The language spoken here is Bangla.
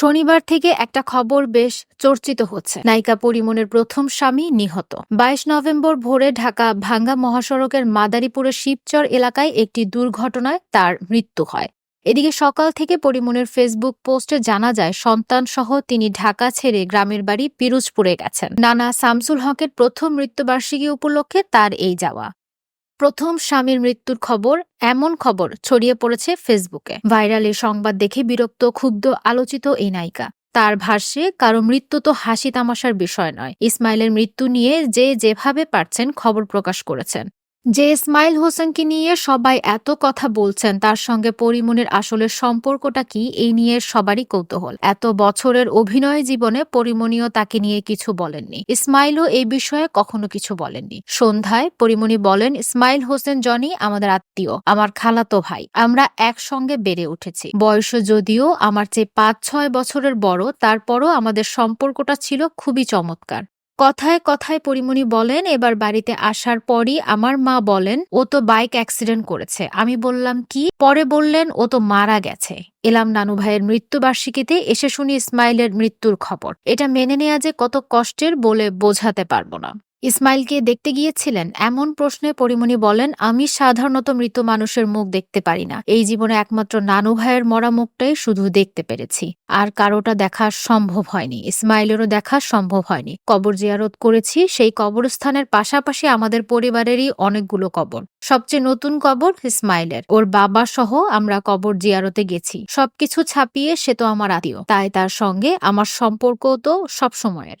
শনিবার থেকে একটা খবর বেশ চর্চিত হচ্ছে। নায়িকা পরিমনের প্রথম স্বামী নিহত। বাইশ নভেম্বর ভোরে ঢাকা ভাঙ্গা মহাসড়কের মাদারীপুরের শিবচর এলাকায় একটি দুর্ঘটনায় তার মৃত্যু হয়। এদিকে সকাল থেকে পরিমনের ফেসবুক পোস্টে জানা যায় সন্তান সহ তিনি ঢাকা ছেড়ে গ্রামের বাড়ি পিরোজপুরে গেছেন। নানা শামসুল হকের প্রথম মৃত্যুবার্ষিকী উপলক্ষে তার এই যাওয়া। প্রথম স্বামীর মৃত্যুর খবর, এমন খবর ছড়িয়ে পড়েছে ফেসবুকে। ভাইরাল এ সংবাদ দেখে বিরক্ত, ক্ষুব্ধ, আলোচিত এই নায়িকা। তার ভাষ্যে, কারও মৃত্যু তো হাসি তামাশার বিষয় নয়। ইসমাইলের মৃত্যু নিয়ে যে যেভাবে পারছেন খবর প্রকাশ করেছেন। যে ইসমাইল হোসেনকে নিয়ে সবাই এত কথা বলছেন, তার সঙ্গে পরিমনির আসলে সম্পর্কটা কি, এই নিয়ে সবারই কৌতূহল। এত বছরের অভিনয় জীবনে পরিমনিও তাকে নিয়ে কিছু বলেননি। ইসমাইলও এই বিষয়ে কখনো কিছু বলেননি। সন্ধ্যায় পরিমণি বলেন, ইসমাইল হোসেন জনি আমাদের আত্মীয়, আমার খালাতো ভাই, আমরা একসঙ্গে বেড়ে উঠেছি। বয়স যদিও আমার চেয়ে পাঁচ ছয় বছরের বড়, তারপরও আমাদের সম্পর্কটা ছিল খুবই চমৎকার। কথায় কথায় পরিমণি বলেন, এবার বাড়িতে আসার পরই আমার মা বলেন, ও তো বাইক অ্যাক্সিডেন্ট করেছে। আমি বললাম, কি? পরে বললেন, ও তো মারা গেছে। এলাম নানু ভাইয়ের মৃত্যুবার্ষিকীতে, এসে শুনি ইসমাইলের মৃত্যুর খবর। এটা মেনে নেওয়া যে কত কষ্টের বলে বোঝাতে পারব না। ইসমাইলকে দেখতে গিয়েছিলেন, এমন প্রশ্নে পরিমণি বলেন, আমি সাধারণত মৃত মানুষের মুখ দেখতে পারি না। এই জীবনে একমাত্র নানু ভাইয়ের মরা মুখটাই শুধু দেখতে পেরেছি। আর কারোটা দেখা সম্ভব হয়নি, ইসমাইলেরও দেখা সম্ভব হয়নি। কবর জিয়ারত করেছি, সেই কবরস্থানের পাশাপাশি আমাদের পরিবারেরই অনেকগুলো কবর। সবচেয়ে নতুন কবর ইসমাইলের। ওর বাবা সহ আমরা কবর জিয়ারতে গেছি। সবকিছু ছাপিয়ে সে তো আমার আত্মীয়। তাই তার সঙ্গে আমার সম্পর্ক তো সবসময়ের।